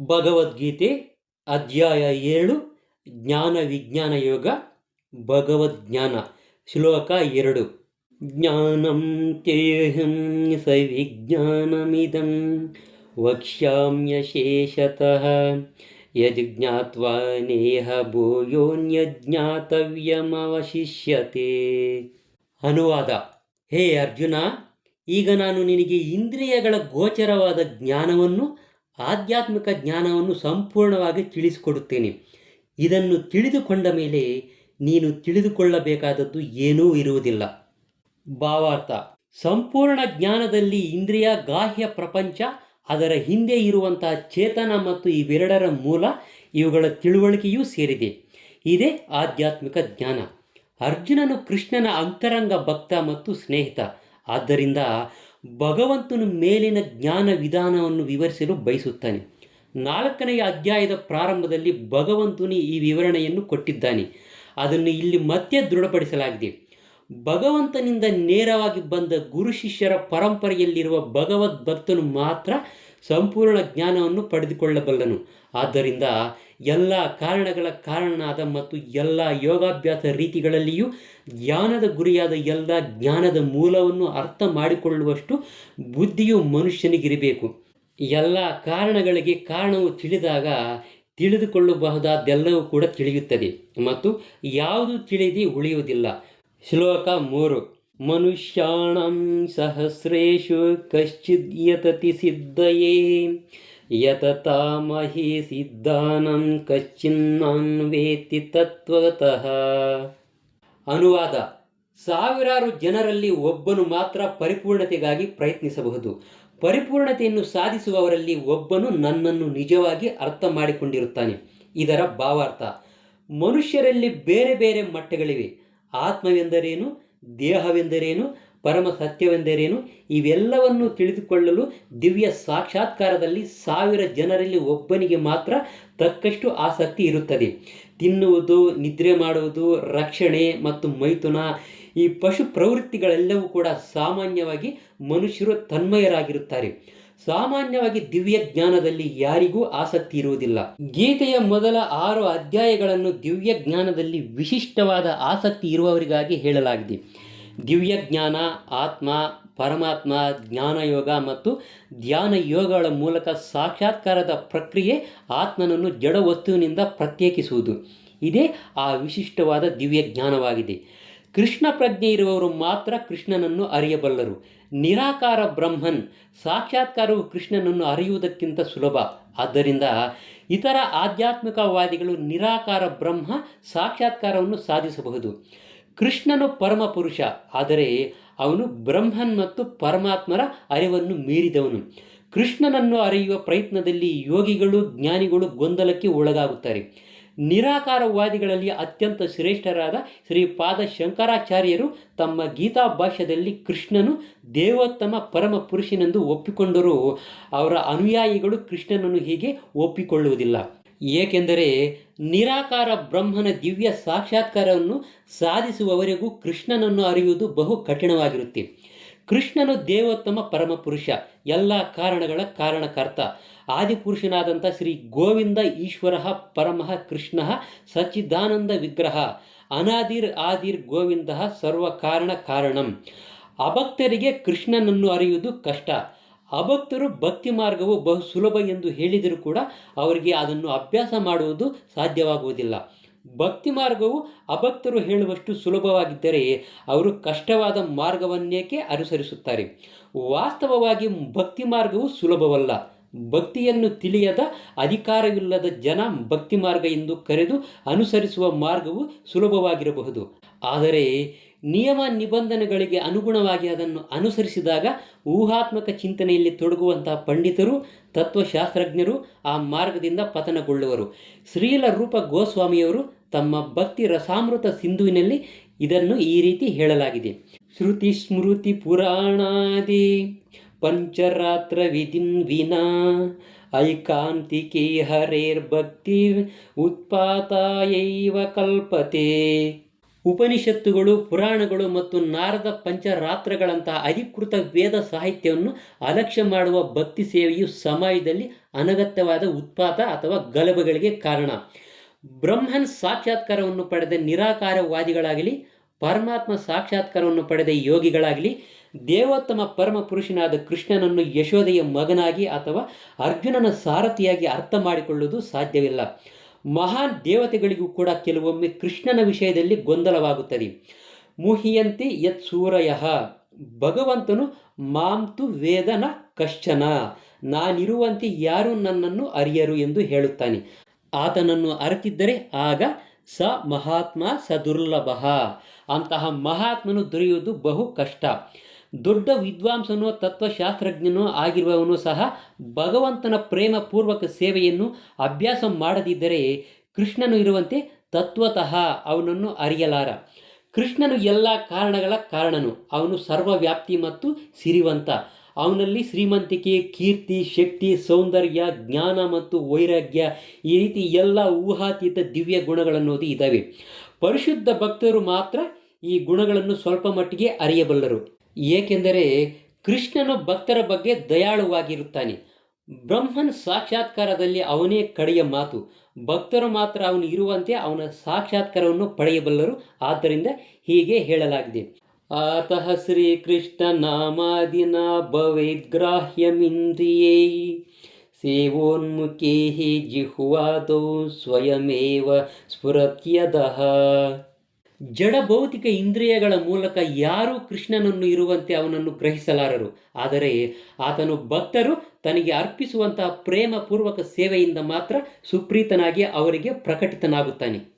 ಭಗವದ್ಗೀತೆ ಅಧ್ಯಾಯ ಏಳು, ಜ್ಞಾನ ವಿಜ್ಞಾನ ಯೋಗ, ಭಗವದ್ಜ್ಞಾನ, ಶ್ಲೋಕ ಎರಡು. ಜ್ಞಾನಂ ತೇಹಂ ಸವಿಜ್ಞಾನಮಿದಂ ವಕ್ಷ್ಯಾಮ್ಯಶೇಷತಃ ಯಜ್ಞಾತ್ವಾ ನೇಹ ಭೂಯೋನ್ಯಜ್ಞಾತವ್ಯಮವಶಿಷ್ಯತೆ. ಅನುವಾದ, ಹೇ ಅರ್ಜುನ, ಈಗ ನಾನು ನಿನಗೆ ಇಂದ್ರಿಯಗಳ ಗೋಚರವಾದ ಜ್ಞಾನವನ್ನು ಆಧ್ಯಾತ್ಮಿಕ ಜ್ಞಾನವನ್ನು ಸಂಪೂರ್ಣವಾಗಿ ತಿಳಿಸಿಕೊಡುತ್ತೇನೆ. ಇದನ್ನು ತಿಳಿದುಕೊಂಡ ಮೇಲೆ ನೀನು ತಿಳಿದುಕೊಳ್ಳಬೇಕಾದದ್ದು ಏನೂ ಇರುವುದಿಲ್ಲ. ಭಾವಾರ್ಥ. ಸಂಪೂರ್ಣ ಜ್ಞಾನದಲ್ಲಿ ಇಂದ್ರಿಯ, ಗಾಹ್ಯ ಪ್ರಪಂಚ, ಅದರ ಹಿಂದೆ ಇರುವಂತಹ ಚೇತನ ಮತ್ತು ಇವೆರಡರ ಮೂಲ ಇವುಗಳ ತಿಳುವಳಿಕೆಯೂ ಸೇರಿದೆ. ಇದೇ ಆಧ್ಯಾತ್ಮಿಕ ಜ್ಞಾನ. ಅರ್ಜುನನು ಕೃಷ್ಣನ ಅಂತರಂಗ ಭಕ್ತ ಮತ್ತು ಸ್ನೇಹಿತ. ಆದ್ದರಿಂದ ಭಗವಂತನು ಮೇಲಿನ ಜ್ಞಾನ ವಿಧಾನವನ್ನು ವಿವರಿಸಲು ಬಯಸುತ್ತಾನೆ. ನಾಲ್ಕನೆಯ ಅಧ್ಯಾಯದ ಪ್ರಾರಂಭದಲ್ಲಿ ಭಗವಂತನು ಈ ವಿವರಣೆಯನ್ನು ಕೊಟ್ಟಿದ್ದಾನೆ. ಅದನ್ನು ಇಲ್ಲಿ ಮತ್ತೆ ದೃಢಪಡಿಸಲಾಗಿದೆ. ಭಗವಂತನಿಂದ ನೇರವಾಗಿ ಬಂದ ಗುರು ಶಿಷ್ಯರ ಪರಂಪರೆಯಲ್ಲಿರುವ ಭಗವದ್ ಭಕ್ತನು ಮಾತ್ರ ಸಂಪೂರ್ಣ ಜ್ಞಾನವನ್ನು ಪಡೆದುಕೊಳ್ಳಬಲ್ಲನು. ಆದ್ದರಿಂದ ಎಲ್ಲ ಕಾರಣಗಳ ಕಾರಣನಾದ ಮತ್ತು ಎಲ್ಲ ಯೋಗಾಭ್ಯಾಸ ರೀತಿಗಳಲ್ಲಿಯೂ ಜ್ಞಾನದ ಗುರಿಯಾದ ಎಲ್ಲ ಜ್ಞಾನದ ಮೂಲವನ್ನು ಅರ್ಥ ಮಾಡಿಕೊಳ್ಳುವಷ್ಟು ಬುದ್ಧಿಯು ಮನುಷ್ಯನಿಗಿರಬೇಕು. ಎಲ್ಲ ಕಾರಣಗಳಿಗೆ ಕಾರಣವು ತಿಳಿದಾಗ ತಿಳಿದುಕೊಳ್ಳಬಹುದಾದೆಲ್ಲವೂ ಕೂಡ ತಿಳಿಯುತ್ತದೆ ಮತ್ತು ಯಾವುದು ತಿಳಿದಿ ಉಳಿಯುವುದಿಲ್ಲ. ಶ್ಲೋಕ ಮೂರು. ಮನುಷ್ಯಾಣಂ ಸಹಸ್ರೇಷು ಕಶ್ಚಿದ್ ಯತತಿ ಸಿದ್ಧಯೇ ಯತತಾಮಹಿ ಸಿದ್ಧಾನಂ ಕಶ್ಚಿನ್ನಾನ್ವೇತಿ ತತ್ವತಃ ಅನುವಾದ ಸಾವಿರಾರು ಜನರಲ್ಲಿ ಒಬ್ಬನು ಮಾತ್ರ ಪರಿಪೂರ್ಣತೆಗಾಗಿ ಪ್ರಯತ್ನಿಸಬಹುದು. ಪರಿಪೂರ್ಣತೆಯನ್ನು ಸಾಧಿಸುವವರಲ್ಲಿ ಒಬ್ಬನು ನನ್ನನ್ನು ನಿಜವಾಗಿ ಅರ್ಥ ಮಾಡಿಕೊಂಡಿರುತ್ತಾನೆ. ಇದರ ಭಾವಾರ್ಥ, ಮನುಷ್ಯರಲ್ಲಿ ಬೇರೆ ಬೇರೆ ಮಟ್ಟಗಳಿವೆ. ಆತ್ಮವೆಂದರೇನು? ದೇಹವೆಂದರೇನು? ಪರಮ ಸತ್ಯವೆಂದರೇನು? ಇವೆಲ್ಲವನ್ನು ತಿಳಿದುಕೊಳ್ಳಲು ದಿವ್ಯ ಸಾಕ್ಷಾತ್ಕಾರದಲ್ಲಿ ಸಾವಿರ ಜನರಲ್ಲಿ ಒಬ್ಬನಿಗೆ ಮಾತ್ರ ತಕ್ಕಷ್ಟು ಆಸಕ್ತಿ ಇರುತ್ತದೆ. ತಿನ್ನುವುದು, ನಿದ್ರೆ ಮಾಡುವುದು, ರಕ್ಷಣೆ ಮತ್ತು ಮೈಥುನ ಈ ಪಶು ಪ್ರವೃತ್ತಿಗಳೆಲ್ಲವೂ ಕೂಡ ಸಾಮಾನ್ಯವಾಗಿ ಮನುಷ್ಯರು ತನ್ಮಯರಾಗಿರುತ್ತಾರೆ. ಸಾಮಾನ್ಯವಾಗಿ ದಿವ್ಯ ಜ್ಞಾನದಲ್ಲಿ ಯಾರಿಗೂ ಆಸಕ್ತಿ ಇರುವುದಿಲ್ಲ. ಗೀತೆಯ ಮೊದಲ ಆರು ಅಧ್ಯಾಯಗಳನ್ನು ದಿವ್ಯ ಜ್ಞಾನದಲ್ಲಿ ವಿಶಿಷ್ಟವಾದ ಆಸಕ್ತಿ ಇರುವವರಿಗಾಗಿ ಹೇಳಲಾಗಿದೆ. ದಿವ್ಯ ಜ್ಞಾನ, ಆತ್ಮ, ಪರಮಾತ್ಮ, ಜ್ಞಾನಯೋಗ ಮತ್ತು ಧ್ಯಾನ ಯೋಗಗಳ ಮೂಲಕ ಸಾಕ್ಷಾತ್ಕಾರದ ಪ್ರಕ್ರಿಯೆ ಆತ್ಮನನ್ನು ಜಡ ವಸ್ತುವಿನಿಂದ ಪ್ರತ್ಯೇಕಿಸುವುದು. ಇದೇ ಆ ವಿಶಿಷ್ಟವಾದ ದಿವ್ಯ ಜ್ಞಾನವಾಗಿದೆ. ಕೃಷ್ಣ ಪ್ರಜ್ಞೆ ಇರುವವರು ಮಾತ್ರ ಕೃಷ್ಣನನ್ನು ಅರಿಯಬಲ್ಲರು. ನಿರಾಕಾರ ಬ್ರಹ್ಮನ್ ಸಾಕ್ಷಾತ್ಕಾರವು ಕೃಷ್ಣನನ್ನು ಅರಿಯುವುದಕ್ಕಿಂತ ಸುಲಭ. ಆದ್ದರಿಂದ ಇತರ ಆಧ್ಯಾತ್ಮಿಕವಾದಿಗಳು ನಿರಾಕಾರ ಬ್ರಹ್ಮ ಸಾಕ್ಷಾತ್ಕಾರವನ್ನು ಸಾಧಿಸಬಹುದು. ಕೃಷ್ಣನು ಪರಮ ಪುರುಷ, ಆದರೆ ಅವನು ಬ್ರಹ್ಮನ್ ಮತ್ತು ಪರಮಾತ್ಮರ ಅರಿವನ್ನು ಮೀರಿದವನು. ಕೃಷ್ಣನನ್ನು ಅರಿಯುವ ಪ್ರಯತ್ನದಲ್ಲಿ ಯೋಗಿಗಳು, ಜ್ಞಾನಿಗಳು ಗೊಂದಲಕ್ಕೆ ಒಳಗಾಗುತ್ತಾರೆ. ನಿರಾಕಾರವಾದಿಗಳಲ್ಲಿ ಅತ್ಯಂತ ಶ್ರೇಷ್ಠರಾದ ಶ್ರೀಪಾದ ಶಂಕರಾಚಾರ್ಯರು ತಮ್ಮ ಗೀತಾ ಭಾಷ್ಯದಲ್ಲಿ ಕೃಷ್ಣನು ದೇವೋತ್ತಮ ಪರಮ ಪುರುಷನೆಂದು ಒಪ್ಪಿಕೊಂಡರೂ. ಅವರ ಅನುಯಾಯಿಗಳು ಕೃಷ್ಣನನ್ನು ಹೀಗೆ ಒಪ್ಪಿಕೊಳ್ಳುವುದಿಲ್ಲ. ಏಕೆಂದರೆ ನಿರಾಕಾರ ಬ್ರಹ್ಮನ ದಿವ್ಯ ಸಾಕ್ಷಾತ್ಕಾರವನ್ನು ಸಾಧಿಸುವವರೆಗೂ ಕೃಷ್ಣನನ್ನು ಅರಿಯುವುದು ಬಹು ಕಠಿಣವಾಗಿರುತ್ತೆ. ಕೃಷ್ಣನು ದೇವೋತ್ತಮ ಪರಮಪುರುಷ ಎಲ್ಲ ಕಾರಣಗಳ ಕಾರಣಕರ್ತ. ಆದಿಪುರುಷನಾದಂಥ ಶ್ರೀ ಗೋವಿಂದ ಈಶ್ವರ ಪರಮಃ ಕೃಷ್ಣ ಸಚ್ಚಿದಾನಂದ ವಿಗ್ರಹ. ಅನಾದಿರ್ ಆದಿರ್ ಗೋವಿಂದ ಸರ್ವ ಕಾರಣ ಕಾರಣಂ. ಅಭಕ್ತರಿಗೆ ಕೃಷ್ಣನನ್ನು ಅರಿಯುವುದು ಕಷ್ಟ. ಅಭಕ್ತರು ಭಕ್ತಿ ಮಾರ್ಗವು ಬಹು ಸುಲಭ ಎಂದು ಹೇಳಿದರೂ ಕೂಡ ಅವರಿಗೆ ಅದನ್ನು ಅಭ್ಯಾಸ ಮಾಡುವುದು ಸಾಧ್ಯವಾಗುವುದಿಲ್ಲ. ಭಕ್ತಿ ಮಾರ್ಗವು ಅಭಕ್ತರು ಹೇಳುವಷ್ಟು ಸುಲಭವಾಗಿದ್ದರೆ ಅವರು ಕಷ್ಟವಾದ ಮಾರ್ಗವನ್ನೇಕೆ ಅನುಸರಿಸುತ್ತಾರೆ? ವಾಸ್ತವವಾಗಿ ಭಕ್ತಿ ಮಾರ್ಗವು ಸುಲಭವಲ್ಲ. ಭಕ್ತಿಯನ್ನು ತಿಳಿಯದ ಅಧಿಕಾರವಿಲ್ಲದ ಜನ ಭಕ್ತಿ ಮಾರ್ಗ ಎಂದು ಕರೆದು ಅನುಸರಿಸುವ ಮಾರ್ಗವು ಸುಲಭವಾಗಿರಬಹುದು. ಆದರೆ ನಿಯಮ ನಿಬಂಧನೆಗಳಿಗೆ ಅನುಗುಣವಾಗಿ ಅದನ್ನು ಅನುಸರಿಸಿದಾಗ ಊಹಾತ್ಮಕ ಚಿಂತನೆಯಲ್ಲಿ ತೊಡಗುವಂತಹ ಪಂಡಿತರು, ತತ್ವಶಾಸ್ತ್ರಜ್ಞರು ಆ ಮಾರ್ಗದಿಂದ ಪತನಗೊಳ್ಳುವರು. ಶ್ರೀಲ ರೂಪ ಗೋಸ್ವಾಮಿಯವರು ತಮ್ಮ ಭಕ್ತಿ ರಸಾಮೃತ ಸಿಂಧುವಿನಲ್ಲಿ ಇದನ್ನು ಈ ರೀತಿ ಹೇಳಲಾಗಿದೆ. ಶ್ರುತಿ ಸ್ಮೃತಿ ಪುರಾಣಾದಿ ಪಂಚರಾತ್ರ ವಿಧಿನ್ ವಿನಾ ಐಕಾಂತಿಕೆ ಹರೇರ್ ಭಕ್ತಿರ್ ಉತ್ಪಾತಾಯೈವ ಕಲ್ಪತೆ. ಉಪನಿಷತ್ತುಗಳು, ಪುರಾಣಗಳು ಮತ್ತು ನಾರದ ಪಂಚರಾತ್ರಗಳಂತಹ ಅಧಿಕೃತ ವೇದ ಸಾಹಿತ್ಯವನ್ನು ಅಲಕ್ಷ್ಯ ಮಾಡುವ ಭಕ್ತಿ ಸೇವೆಯು ಸಮಾಜದಲ್ಲಿ ಅನಗತ್ಯವಾದ ಉತ್ಪಾತ ಅಥವಾ ಗಲಭೆಗಳಿಗೆ ಕಾರಣ. ಬ್ರಹ್ಮನ್ ಸಾಕ್ಷಾತ್ಕಾರವನ್ನು ಪಡೆದ ನಿರಾಕಾರವಾದಿಗಳಾಗಲಿ, ಪರಮಾತ್ಮ ಸಾಕ್ಷಾತ್ಕಾರವನ್ನು ಪಡೆದ ಯೋಗಿಗಳಾಗಲಿ, ದೇವೋತ್ತಮ ಪರಮ ಪುರುಷನಾದ ಕೃಷ್ಣನನ್ನು ಯಶೋದೆಯ ಮಗನಾಗಿ ಅಥವಾ ಅರ್ಜುನನ ಸಾರಥಿಯಾಗಿ ಅರ್ಥ ಮಾಡಿಕೊಳ್ಳುವುದು ಸಾಧ್ಯವಿಲ್ಲ. ಮಹಾನ್ ದೇವತೆಗಳಿಗೂ ಕೂಡ ಕೆಲವೊಮ್ಮೆ ಕೃಷ್ಣನ ವಿಷಯದಲ್ಲಿ ಗೊಂದಲವಾಗುತ್ತದೆ. ಮುಹಿಯಂತಿ ಯತ್ ಸೂರಯ, ಭಗವಂತನು ಮಾಂತು ವೇದನ ಕಶ್ಚನ, ನಾನಿರುವಂತೆ ಯಾರು ನನ್ನನ್ನು ಅರಿಯರು ಎಂದು ಹೇಳುತ್ತಾನೆ. ಆತನನ್ನು ಅರಿತಿದ್ದರೆ ಆಗ ಸ ಮಹಾತ್ಮ ಸ ದುರ್ಲಭ. ಅಂತಹ ಮಹಾತ್ಮನು ದೊರೆಯುವುದು ಬಹು ಕಷ್ಟ. ದೊಡ್ಡ ವಿದ್ವಾಂಸನೋ ತತ್ವಶಾಸ್ತ್ರಜ್ಞನೋ ಆಗಿರುವವನು ಸಹ ಭಗವಂತನ ಪ್ರೇಮಪೂರ್ವಕ ಸೇವೆಯನ್ನು ಅಭ್ಯಾಸ ಮಾಡದಿದ್ದರೆ ಕೃಷ್ಣನು ಇರುವಂತೆ ತತ್ವತಃ ಅವನನ್ನು ಅರಿಯಲಾರ. ಕೃಷ್ಣನು ಎಲ್ಲ ಕಾರಣಗಳ ಕಾರಣನು. ಅವನು ಸರ್ವವ್ಯಾಪ್ತಿ ಮತ್ತು ಸಿರಿವಂತ. ಅವನಲ್ಲಿ ಶ್ರೀಮಂತಿಕೆ, ಕೀರ್ತಿ, ಶಕ್ತಿ, ಸೌಂದರ್ಯ, ಜ್ಞಾನ ಮತ್ತು ವೈರಾಗ್ಯ ಈ ರೀತಿ ಎಲ್ಲ ಊಹಾತೀತ ದಿವ್ಯ ಗುಣಗಳನ್ನೋದು ಇದ್ದಾವೆ. ಪರಿಶುದ್ಧ ಭಕ್ತರು ಮಾತ್ರ ಈ ಗುಣಗಳನ್ನು ಸ್ವಲ್ಪ ಮಟ್ಟಿಗೆ ಅರಿಯಬಲ್ಲರು. ಏಕೆಂದರೆ ಕೃಷ್ಣನು ಭಕ್ತರ ಬಗ್ಗೆ ದಯಾಳುವಾಗಿರುತ್ತಾನೆ. ಬ್ರಹ್ಮನ್ ಸಾಕ್ಷಾತ್ಕಾರದಲ್ಲಿ ಅವನೇ ಕಡೆಯ ಮಾತು. ಭಕ್ತರು ಮಾತ್ರ ಅವನು ಇರುವಂತೆ ಅವನ ಸಾಕ್ಷಾತ್ಕಾರವನ್ನು ಪಡೆಯಬಲ್ಲರು. ಆದ್ದರಿಂದ ಹೀಗೆ ಹೇಳಲಾಗಿದೆ. ಆತಃ ಶ್ರೀಕೃಷ್ಣ ನಾಮಾದಿನ ಭವೇದ್ಗ್ರಾಹ್ಯಮಿಂದ್ರಿಯೇ. ಸೇವೋನ್ಮುಖೇ ಜಿಹ್ವಾದೌ ಸ್ವಯಮೇವ ಸ್ಫುರತ್ಯದಃ. ಜಡ ಭೌತಿಕ ಇಂದ್ರಿಯಗಳ ಮೂಲಕ ಯಾರೂ ಕೃಷ್ಣನನ್ನು ಇರುವಂತೆ ಅವನನ್ನು ಗ್ರಹಿಸಲಾರರು. ಆದರೆ ಆತನು ಭಕ್ತರು ತನಗೆ ಅರ್ಪಿಸುವಂತಹ ಪ್ರೇಮಪೂರ್ವಕ ಸೇವೆಯಿಂದ ಮಾತ್ರ ಸುಪ್ರೀತನಾಗಿ ಅವರಿಗೆ ಪ್ರಕಟಿತನಾಗುತ್ತಾನೆ.